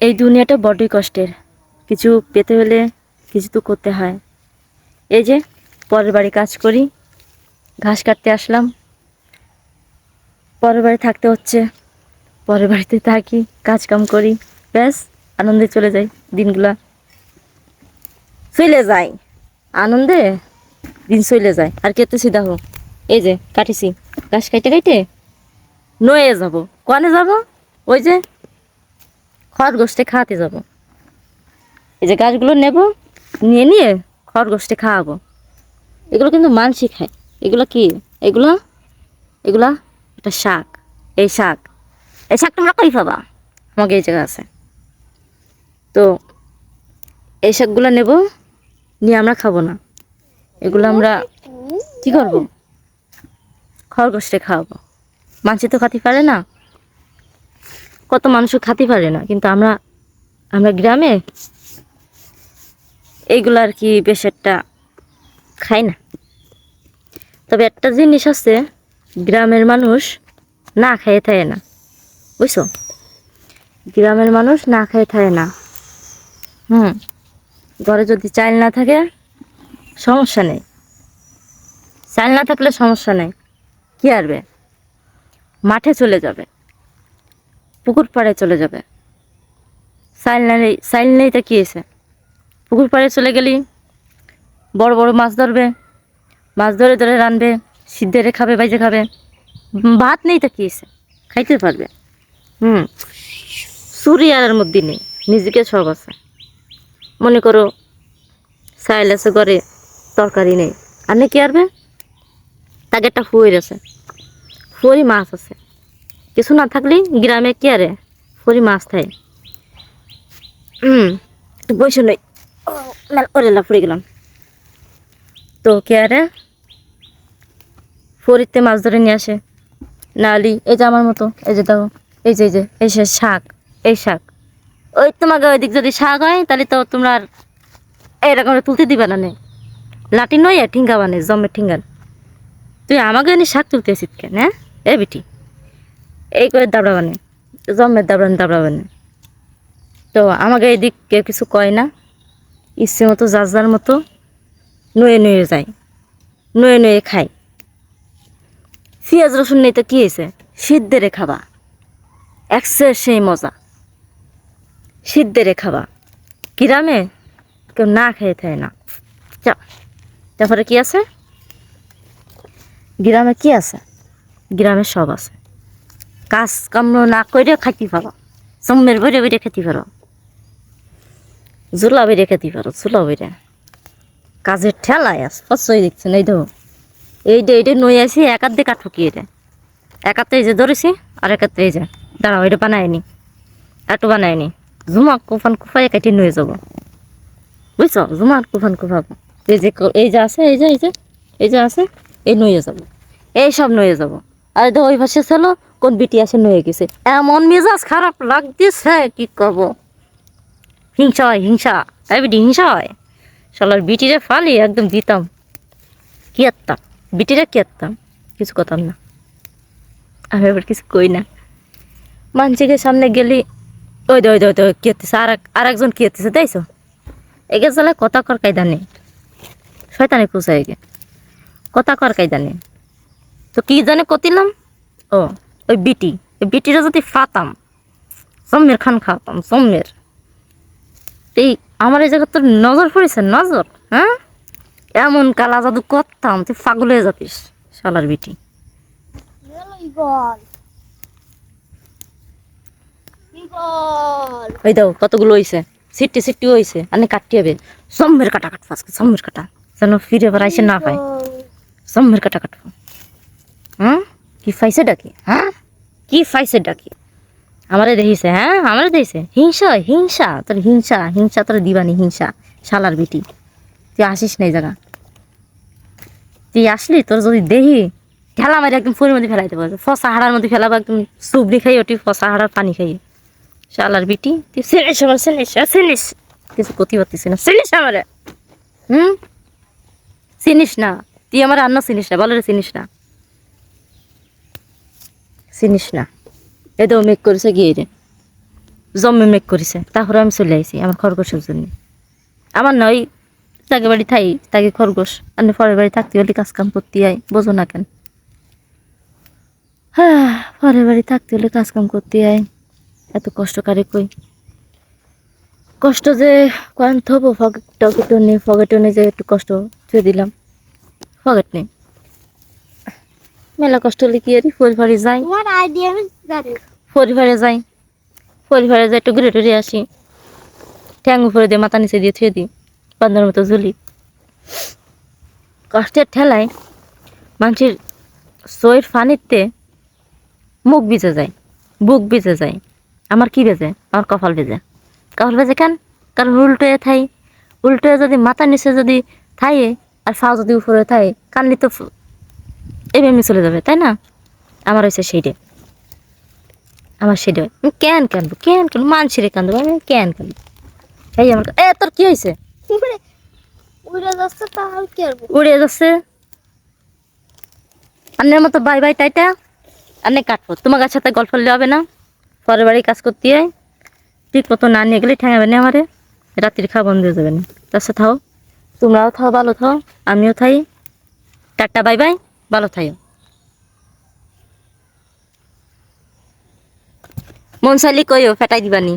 এই দুনিয়াটা বড্ডই কষ্টের। কিছু পেতে হলে কিছু তো করতে হয়। এই যে, পরের বাড়ি কাজ করি, ঘাস কাটতে আসলাম। পরের বাড়ি থাকতে হচ্ছে, পরের বাড়িতে থাকি কাজ কাম করি, ব্যাস, আনন্দে চলে যাই দিনগুলা। চলে যাই। আনন্দে দিন চলে যায়। আর কেতেছি দেখো, এই যে, কাটিছি। ঘাস কাইটে কাইটে নয়ে যাব। কনে যাব? ওই যে খরগোশে খাওয়াতে যাব। এই যে গাছগুলো নেব, নিয়ে নিয়ে খরগোশে খাওয়াবো। এগুলো কিন্তু মানসি খায় এগুলো কি? এগুলো এগুলো একটা শাক। এই শাক। এই শাক তোমরা কই পাবা? আমাকে এই জায়গা আছে। তো এই শাকগুলো নেব, নিয়ে আমরা খাব না। এগুলো আমরা কি করব? খরগোশে খাওয়াবো। মানসি তো খাতে পারে না। কত মানুষও খাতে পারে না, কিন্তু আমরা আমরা গ্রামে এইগুলো আর কি বেশ একটা খাই না। তবে একটা জিনিস আছে, গ্রামের মানুষ না খেয়ে থাকে না। বুঝছ? গ্রামের মানুষ না খেয়ে থাকে না। হুম, ঘরে যদি চাল না থাকে, সমস্যা নেই। চাল না থাকলে সমস্যা নেই। কী আরবে মাঠে চলে যাবে। পুকুর পাড়ে চলে যাবে। সাইল নেই সাইল নেই তা কি এসে পুকুর পাড়ে চলে গেলি, বড় বড় মাছ ধরবে, মাছ ধরে ধরে রানবে সিদ্ধেরে খাবে বাইজে খাবে। ভাত নেই তা কি এসে খাইতে পারবে? হুম সুরি আর মধ্যে নেই, নিজেকে সব আছে। মনে করো, সাইল আছে ঘরে, তরকারি নেই। আর নেই কি আরবে? তাকে একটা ফুয়ের আছে। ফুয়ারি মাছ আছে। কিছু না থাকলেই গ্রামে কি আরে? ফুরি মাছ থাকে। বসে নেই ওরে ফুড়ে গেলাম। তো কে আরে? ফরিতে মাছ ধরে নিয়ে আসে। নালি, এই যে আমার মতো, এই যে দাও, এই যে এই যে, এই সে শাক, এই শাক। ওই তোমাকে ওই দিক যদি শাক হয়, তাহলে তো তোমরা এরকম তুলতে দিবে না নে। লাঠি নয় ঠিঙ্গা বানে জমের ঠিঙ্গান তুই আমাকে এনে শাক তুলতে আসিস কেন হ্যাঁ? এ বিটি। এই করে দাবড়া বানে জমের দাবড়ান দাবড়া বানে তো আমাকে এদিক কেউ কিছু কয় না, ইচ্ছে মতো, যার যার মতো নুয়ে নুয়ে যায়, নুয়ে নুয়ে খায়। পেঁয়াজ, রসুন নেই তো কী হয়েছে? সিদ্ধেরে খাবা। একসে সেই মজা। সিদ্ধেরে খাবা। গ্রামে কেউ না খেয়ে থাকে না। তারপরে কি আছে? গ্রামে কি আছে? গ্রামে সব আছে। কাজ কাম না করে খাইতে পারো। জম্মের বইরে বইরে খেতে পারো। জোলা বেড়ে খেতে পারো চুলা বেড়ে কাজের ঠেলায় আস পছই দেখছেন এই দেখো এই যে এইটা নই আসি একাত দিয়ে কাঠ ঠুকিয়ে এটা একাতে এই যে ধরেছি, আর একাতে এই যে, দাঁড়াও, এটা বানায়নি। একটু বানায়নি। জুমা কুফান কুফাই কেটে নয়ে যাব। বুঝছ? জুমা কুফান কুফাবো। এই যে এই যে আছে, এই যে এই যে এই যে আছে, এই নয়ে যাব। এই সব নয়ে যাব। আর দেখো, ওই পাশে ছিল কোন বিটি আসে নয়ে গেছে। এমন মেজাজ খারাপ লাগতেছে, কি করব? হিংসা হয়, হিংসা। তাই বিটি, হিংসা হয়? শালার বিটিরে ফালি, একদম দিতাম। কি আত্তাম বিটিরে কি আত্তাম কিছু করতাম না। আমি এবার কিছু কই না। মানসিকের সামনে গেলি, ওই দে ওই দে, ওই কি হতেছে? আর এক- আর একজন কি হতেছে তাইছো এগে চলে কথা কর কায়দা নেই। শয়তানে কুসা এগে কথা কর কায়দা নেই। তো কি জানে কতিলাম ও ওই বিটি। ওই বিটিটা যদি ফাতাম জম্মের খান খাওয়াতাম জম্মের। এই আমার এই জায়গা তোর নজর পড়েছে? নজর হ্যাঁ? এমন কালা জাদু করতাম তুই পাগল হয়ে যাতিস শালার বিটি. ওই দাও কতগুলো হয়েছে সিটটি সিটটি হয়েছে আনে কাটতে হবে। জম্মের কাটা কাটবো আজকে জম্মের কাটা। যেন ফিরে এবার আইসে না পায়। জম্মের কাটা কাটবো। হ্যাঁ? কি ফাইছে ডাকি? হ্যাঁ? কি ফাইছে ডাকি? আমারে দেখিছে হ্যাঁ? আমারে দেখিছে? হিংসা হিংসা তোর হিংসা হিংসা তোর দিবানি হিংসা শালার বিটি। তুই আসিস না এই জায়গা। তুই আসলি তোর যদি দেহি ঠেলা মারি একদম ফুলের মধ্যে ফেলাইতে পারবে। ফসা হাড়ার মধ্যে ফেলাবো একদম সুবড়ি খাই ওটি ফসা হাড়ার পানি খাই শালার বিটি তুই চিনিস আমার চিনিস আ, চিনিস? কিছু ক্ষতি পারতিস না। চিনিস আমারে? হুম? চিনিস না। তুই আমার রান্না চিনিস না বলো রে চিনিস না। চিনিস না। এ মেক করেছে গিয়ে রে জম্মে মেক করেছে তারপরে আমি চলে আইছি আমার খরগোশের জন্য আমার নয় তাকে বাড়ি থাই, তাকে খরগোশ আমি পরের বাড়ি থাকতে হলে কাজ কাম করতে আই বোঝো না কেন। হ্যাঁ পরের বাড়ি থাকতে হলে কাজ কাম করতে আই। এত কষ্ট কারে কই? কষ্ট যে কোন থবো ফকেট নেই ফকেটও নেই যে একটু কষ্ট ছুঁয়ে দিলাম। ফকেট নেই মেলা কষ্ট হলে কি আর পরিবারে যাই। পরিবারে যাই। পরিবারে যাই একটু ঘুরে টুরে আসি। ঠ্যাং উপরে দিয়ে মাথা নিচে দিয়ে থুয়ে দিই বান্ধার মতো ঝুলি। কষ্টের ঠেলায় মানুষের সইয়ের ফানিতে মুখ ভিজে যায় বুক ভিজে যায়। আমার কি বেজে আমার কপাল বেজে কপাল বেজে কেন? কারণ উল্টো থাই। উল্টো যদি মাথা নিচে যদি থাইয়ে আর ফা যদি উপরে থাকে কানলি তো এমনি চলে যাবে তাই না? আমার হয়েছে সেইটা আমার সেটা। আমি কেন কানবো কেন কানবো মানসিরে কান্দবো আমি কেন কানবো এই আমার এ তোর কি হয়েছে? উড়ে যাচ্ছে তাহলে কি উড়ে যাচ্ছে? আন্নের মতো বাই বাই টাইটা আন্নে কাটবো। তোমার কাছে সাথে গল্প করলে হবে না। পরের বাড়ি কাজ করতে হয় ঠিক মতো না নিয়ে গেলে ঠেঙাবে না আমারে। রাত্রির খাওয়া বন্ধ হয়ে যাবে না। তার সাথে থাও। তোমরাও থাও ভালো থাও। আমিও থাই। Tata bye bye. ভালো থাইও। মন চাইলে কইও ফেটাই দিবানি।